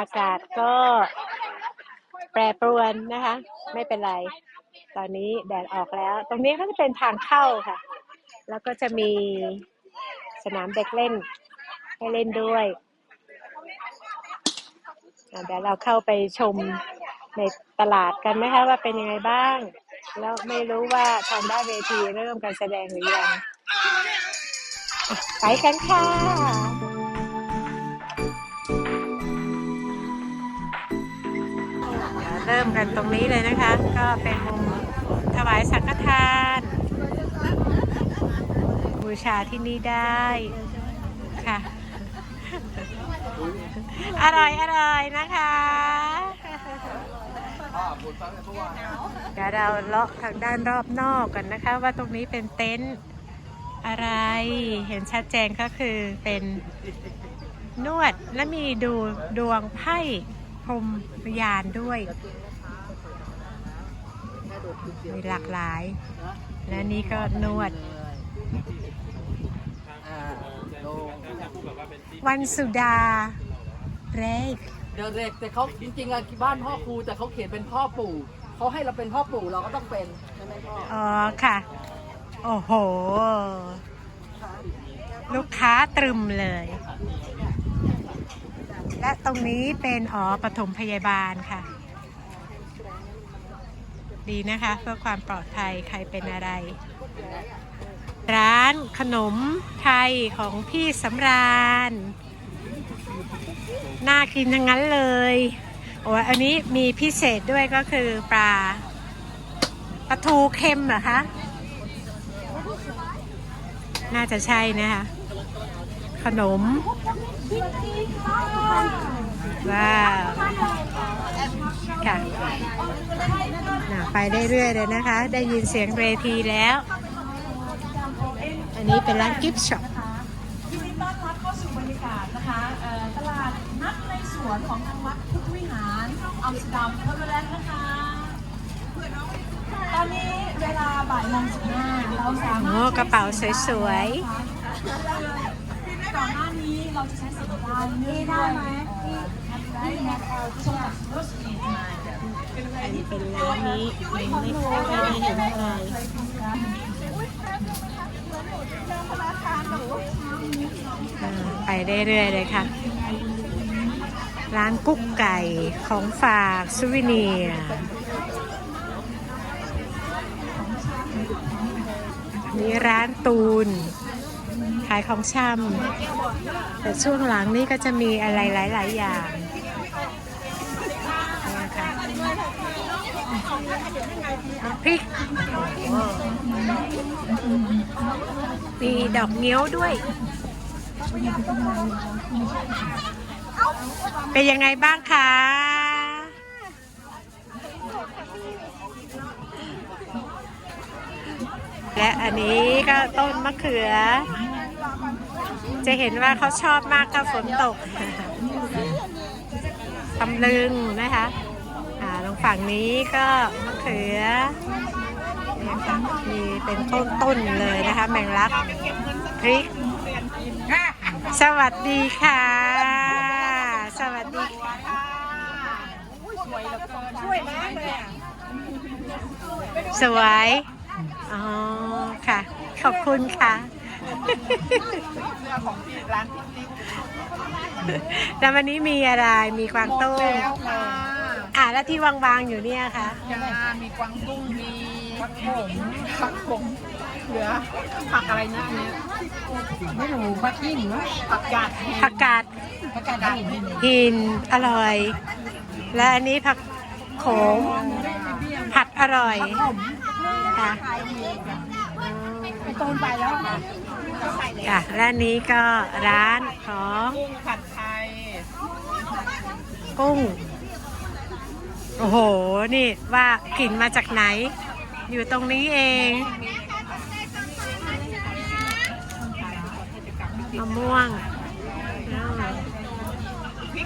อากาศก็แปรปรวนนะคะ ไม่เป็นไร ตอนนี้แดดออกแล้ว ตรงนี้ก็จะเป็นทางเข้าค่ะ แล้วก็จะมีสนามเด็กเล่น ให้เล่นด้วยเดี๋ยวเราเข้าไปชมในตลาดกันนะคะว่าเป็นยังไงบ้าง แล้วไม่รู้ว่าทางด้านเวทีเริ่มการแสดงหรือยังไปกันค่ะ เริ่มกันตรงนี้เลยนะคะ ก็เป็นมุมถวายสังฆทาน บูชาที่นี่ได้ค่ะ อร่อยอร่อยนะคะเดี๋ยวเราเลาะทางด้านรอบนอกกันนะคะ ว่าตรงนี้เป็นเต็นท์อะไรเห็นชัดแจงก็คือเป็นนวดและมีดูดวงไพ่พรหมยานด้วย มีหลากหลาย และนี่ก็นวด วันสุดาเรกเดี๋ยวเด็กแต่เขาจริงๆอะบ้านพ่อครูแต่เขาเขียนเป็นพ่อปู่เขาให้เราเป็นพ่อปู่เราก็ต้องเป็นใช่ไหมพ่ออ๋อค่ะ โอ้โห ลูกค้าตรึมเลย และตรงนี้เป็นอ๋อปฐมพยาบาลค่ะ ดีนะคะ เพื่อความปลอดภัยใครเป็นอะไร ร้านขนมไทยของพี่สำราญ น่ากินทั้งนั้นเลยโอ้อันนี้มีพิเศษด้วยก็คือปลาปลาทูเค็มเหรอคะ น่าจะใช่นะคะ ขนม ว้าว ค่ะ น่ะไปได้เรื่อยเลยนะคะ ได้ยินเสียงเวทีแล้ว อันนี้เป็นร้านกิฟต์ช็อปยินดีต้อนรับเข้าสู่บรรยากาศนะคะเอ่อตลาดนัดในสวนของทางวัดพุทธวิหารอัมสเตอร์ดัมเนเธอร์แลนด์นะคะ ตอนนี้เวลาบ่ายโมงสิบห้าเราสามารถโอ้กระเป๋าสวยก่อนหน้านี้เราจะใช้สัญญาณเนื่องด้วยที่แนทจังหวัดรสเกตมาๆอันนี้ เป็นร้านนี้ไม่ไม่ค่อยได้เห็นอะไรไปได้เรื่อยเลยค่ะ ร้านกุ๊กไก่ของฝากซูวิเนียร์มีร้านตูน ขายของชำแต่ช่วงหลังนี้ก็จะมีอะไรหลาย ๆ อย่าง พริก มีดอกเงี้ยวด้วย เป็นยังไงบ้างคะและอันนี้ก็ต้นมะเขือ จะเห็นว่าเขาชอบมากถ้าฝนตกตำลึงนะคะ ฝั่งนี้ก็มะเขือนี่ค่ะมีเป็นต้นๆเลยนะคะ แมงลักพริก สวัสดีค่ะ สวัสดีค่ะสวย อ๋อ ค่ะ ขอบคุณค่ะแล้ววันนี้มีอะไร มีกวางตุ้งแล้วค่ะ อะแล้วที่วางๆอยู่เนี่ยค่ะยามีกวางตุ้งมีผักผมผักผมเหลือผักอะไรนะอันเนี้ยไม่รู้ผักหินผักกาดแห้งผักกาดผักกาดหินหินอร่อย และอันนี้ผักโขมผัดอร่อยค่ะไปต้นไปแล้วค่ะและอันนี้ก็ร้านของ กุ้งผัดไทย กุ้ง โอ้โห นี่ว่ากลิ่นมาจากไหน อยู่ตรงนี้เองมะม่วงอื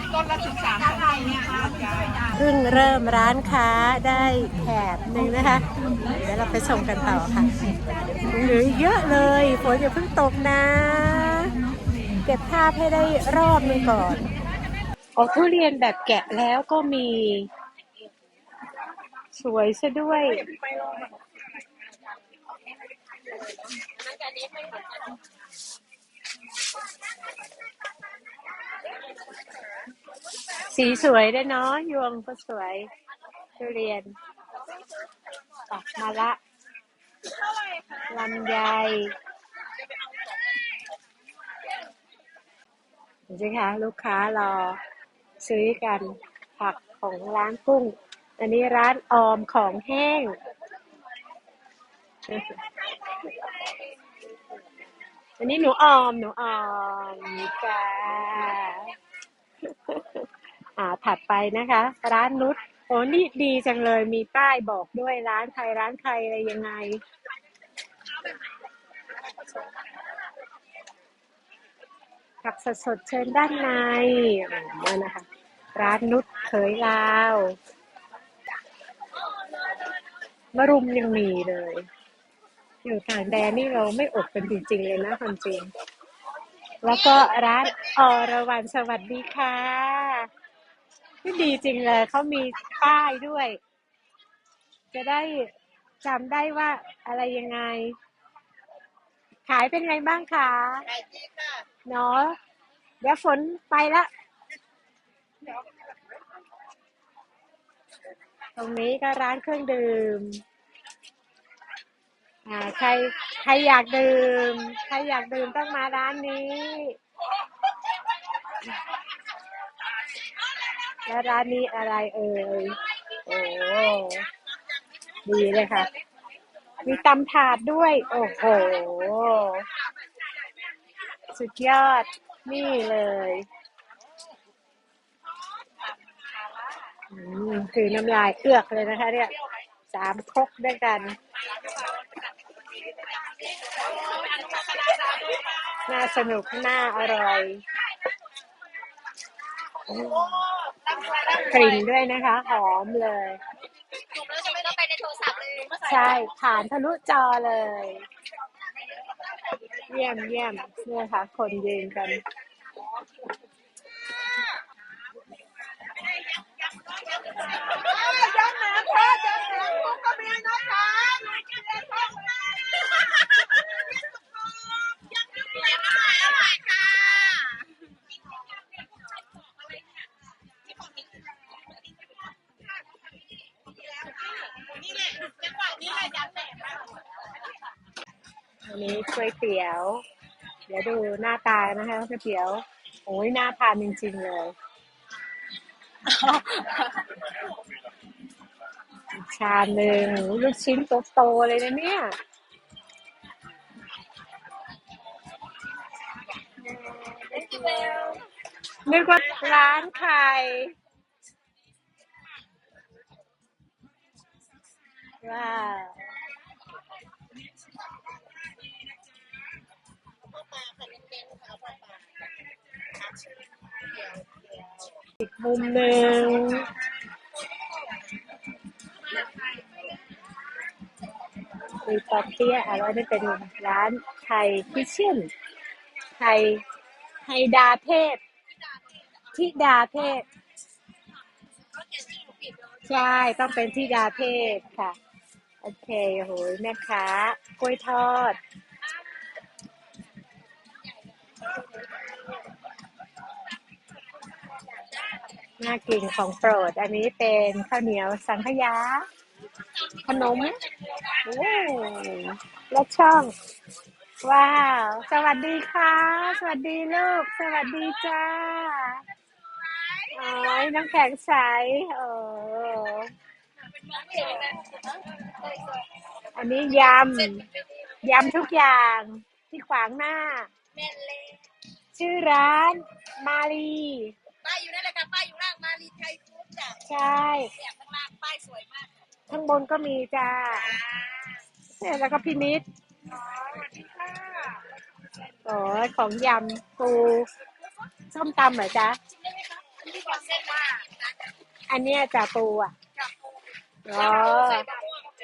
มต้นละถึงสามพันเนี่ยจ้าเพิ่งเริ่มร้านค้าได้แถบหนึ่งนะคะ เดี๋ยวเราไปชมกันต่อค่ะยังเหลืออีกเยอะเลยฝนอย่าเพิ่งตกนะ เก็บภาพให้ได้รอบหนึงก่อนโอ้ทุเรียนแบบแกะแล้วก็มี สวยซะด้วย สีสวยด้วยเนาะยวงก็สวยทุเรียนตักมาละลำไยเห็นไหมคะลูกค้ารอซื้อกันผักของร้านกุ้ง อันนี้ร้านออมของแห้ง อันนี้หนูออม หนูออมจ้าอ่าถัดไปนะคะ ร้านนุชโอ้นี่ดีจังเลยมีป้ายบอกด้วยร้านใครร้านใครอะไรยังไง ผักสดสดเชิญด้านในอ๋อนะคะ ร้านนุชเขยลาว มะรุมยังมีเลย อยู่ต่างแดนนี่เราไม่อดกันจริงๆเลยนะความจริง แล้วก็ร้านอรวรรณสวัสดีค่ะนี่ดีจริงเลยเขามีป้ายด้วย จะได้จำได้ว่าอะไรยังไง ขายเป็นไงบ้างคะเนาะเดี๋ยวฝนไปละ ตรงนี้ก็ร้านเครื่องดื่มอ่าใครใครอยากดื่ม ใครอยากดื่มต้องมาร้านนี้ แล้วร้านนี้อะไรเอ่ย โอ้ดีเลยค่ะ มีตำถาดด้วย โอ้โห สุดยอด นี่เลยอืม คือน้ำลายเอือกเลยนะคะ เนี่ยสามครกด้วยกัน น่าสนุก น่าอร่อยกลิ่นด้วยนะคะ หอมเลยจุกแล้วจะไม่ต้องไปในโทรศัพท์เลยใช่ผ่านทะลุจอเลย เยี่ยมเยี่ยมเนี่ยค่ะ คนยืนกัน ย้ำหนังค่ะย้ำหนังพวกก็มีนะคะนี่แหละจังหวะนี้แหละย้ำแหนม อันนี้ก๋วยเตี๋ยว เดี๋ยวดูหน้าตานะคะก๋วยเตี๋ยวโอ้ยน่าทานจริงๆเลย ชามหนึ่งลูกชิ้นโตๆเลยนะเนี่ยนึกว่าร้านไข่ว้าว อีกมุมหนึ่งมีปอเปี๊ยะอะไรนี่เป็นร้านไทยคิเช่นไทยไฮดาเทพทิดาเทพใช่ ต้องเป็นทิดาเทพค่ะ โอเคโอ้โหแม่ค้ากล้วยทอด น่ากินของโปรด อันนี้เป็นข้าวเหนียวสังขยา ขนมโอ้และช่อง ว้าว สวัสดีค่ะ สวัสดีลูก สวัสดีจ้าโอ้ยน้ำแข็งใสโอ้อันนี้ยำ ยำทุกอย่างที่ขวางหน้าแม่นเลยชื่อร้านมาลีป้ายอยู่นั่นแหละค่ะป้ายอยู่ ล่างมารีไทยฟู้ดจ้ะใช่เนี่ยข้างล่างป้ายสวยมากข้างบนก็มีจ้าเนี่ยแล้วก็พินิษโอ้ยของยำปูส้มตำเหรอจ๊ะได้ไหมคะอันนี้อันเนี้ยจ่าปูอะจับปูอ๋อ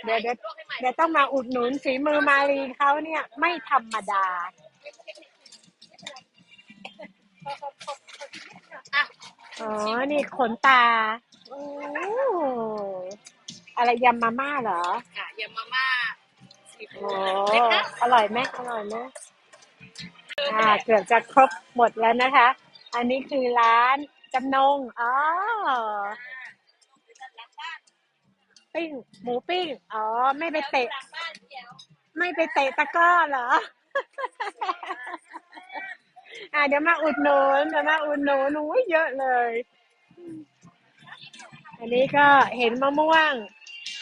เดี๋ยวเดี๋ยวเดี๋ยวต้องมาอุดหนุนฝีมือมารีเขาเนี่ย ไม่ธรรมดาอะ อ๋อ นี่ขนตา โอ้อะไรยำมาม่าเหรอ ค่ะยำมาม่าสิบโอ้อร่อยไหมอร่อยไหมอ่า เกือบจะครบหมดแล้วนะคะ อันนี้คือร้านจำนง อ๋อ ปิ้ง หมูปิ้ง อ๋อ ไม่ไปเตะหลังบ้านเดี๋ยวไม่ไปเตะตะกร้อเหรอ อ่าเดี๋ยวมาอุดหนุนเดี๋ยวมาอุดหนุนอุ้ยเยอะเลย อันนี้ก็เห็นมะม่วง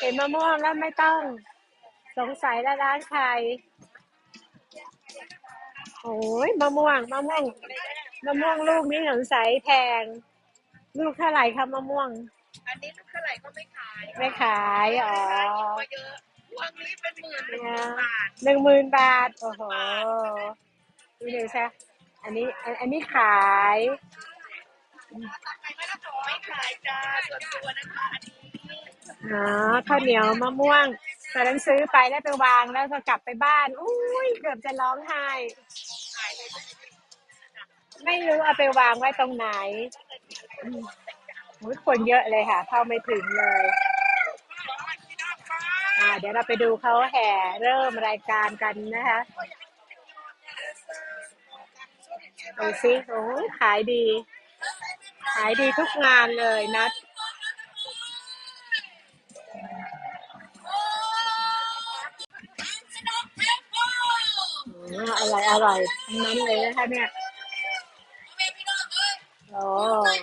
เห็นมะม่วงแล้วไม่ต้อง สงสัยแล้วร้านใครโอ้ยมะม่วงมะม่วงมะม่วงลูกนี้สงสัยแพง ลูกเท่าไหร่คะมะม่วง อันนี้เท่าไหร่ก็ไม่ขายไม่ขายอ๋อก็เยอะวันนี้เป็นหมื่นเป็นเนี่ยบาทหนึ่งหมื่นบาท โอ้โหดูดิซะ อันนี้อันอันนี้ขายไม่ขายจ้าส่วนตัวนะคะอันนี้อ๋อข้าวเหนียวมะม่วงตอนนั้นซื้อไปแล้วไปวางแล้วก็กลับไปบ้านอุ้ยเกือบจะร้องไห้ ไม่รู้เอาไปวางไว้ตรงไหนอืมโอ้ยคนเยอะเลยค่ะ เข้าไม่ถึงเลย อ่า เดี๋ยวเราไปดูเขาแห่เริ่มรายการกันนะคะ ดูสิโอ้ยขายดี ขายดีทุกงานเลยนัดอ๋ออร่อร่อยทั้งนั้นเลยนะคะเนี่ยโอ้ย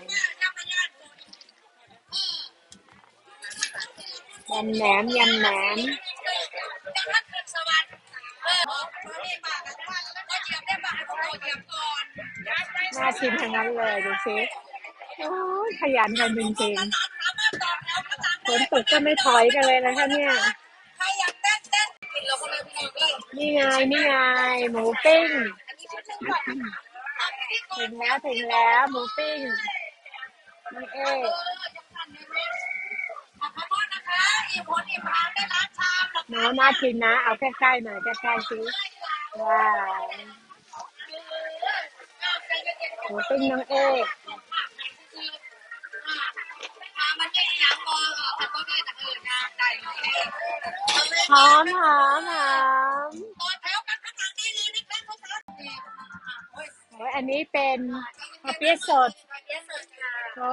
ำแหนมยำแหนมน่าชิมทั้งนั้นเลยดูสิโอ้ยขยันกันจริงๆฝนตกก็ไม่ถอยกัน น่าชิมทั้งนั้นเลยดูซิโอ้ยขยันกันจริงๆฝนตกก็ไม่ถอยกันเลยนะคะเนี่ยนี่ไงนี่ไงหมูปิ้งถึงแล้วถึงแล้วหมูปิ้งนี่เองน้อาน่ากินนะ เอาใกล้ๆหน่อยใกล้ๆซิว้าว หมูปิ้งน้องเอ๊ะมันไม่ยังมองอะก็ได้แต่เอองามใจเลยหอมหอมหอมโอ้ยอันนี้เป็นข้าวเปี๊ยะสด โอ้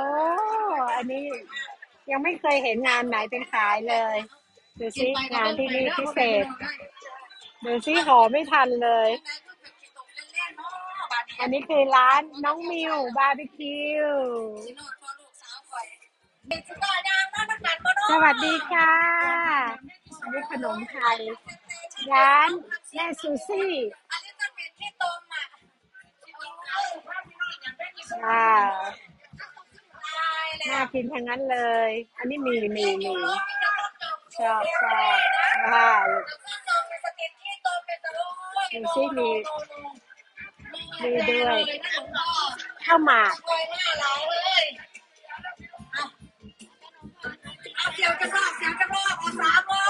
อันนี้ยังไม่เคยเห็นงานไหนเป็นขายเลย ดูสิงานที่นี่พิเศษ ดูสิหอไม่ทันเลย อันนี้คือร้านน้องมิวบาร์บีคิว สวัสดีค่ะ อันนี้ขนมไทย ร้านแม่ซูซี่ว้าวน่ากินทั้งนั้นเลย อันนี้มีมีมีชอบชอบว้าวดูสิมี มีด้วยข้าวหมากเสียวจะรอบเสียวจะรอบเอาสามล้อ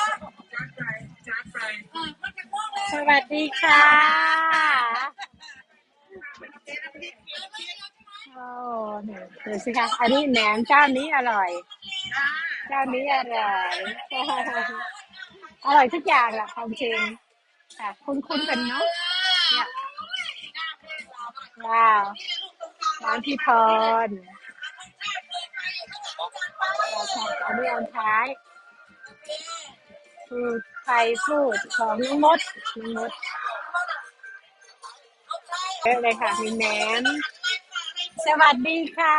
จัดใจจัดใจเออมันจะม่วงเลยสวัสดีค่ะโอ้เนี่ยดูสิคะอันนี้แหนมเจ้านี้อร่อย เจ้านี้อร่อย อร่อยทุกอย่างแหละความจริงค่ะคุ้นๆกันเนาะเนี่ย ว้าวร้านพี่พรเราชอบอันนี้อันท้ายคือไทยฟูดของน้องมดน้องมดเยอะเลยค่ะมีแหนมสวัสดีค่ะ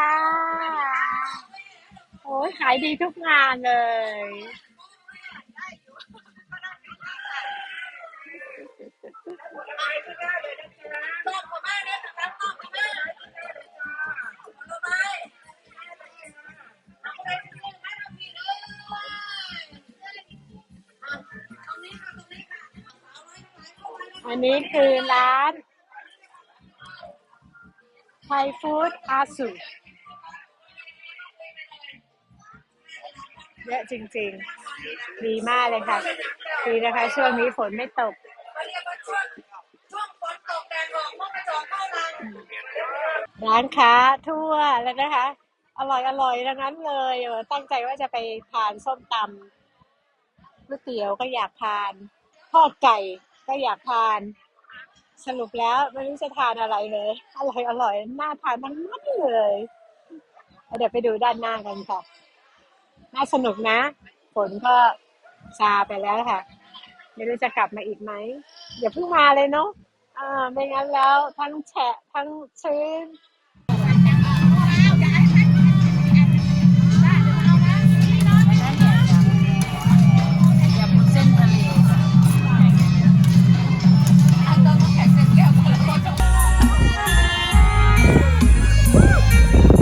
โอ้ยขายดีทุกงานเลย อันนี้คือร้านไทยฟู้ดอาสุเยอะจริงๆ ดีมากเลยค่ะ ดีนะคะ ช่วงนี้ฝนไม่ตก ร้านค้าทั่วแล้วนะคะ อร่อยอร่อยทั้งนั้นเลยตั้งใจว่าจะไปทานส้มตำก๋วยเตี๋ยวก็อยากทานทอดไก่ ก็อยากทาน สรุปแล้วไม่รู้จะทานอะไรเลยอร่อยอร่อยน่าทานทั้งนั้นเลยเดี๋ยวไปดูด้านหน้ากันค่ะ น่าสนุกนะ ฝนก็ซาไปแล้วค่ะ ไม่รู้จะกลับมาอีกไหมอย่าเพิ่งมาเลยเนาะอ่าไม่งั้นแล้วทั้งแฉะทั้งชื้น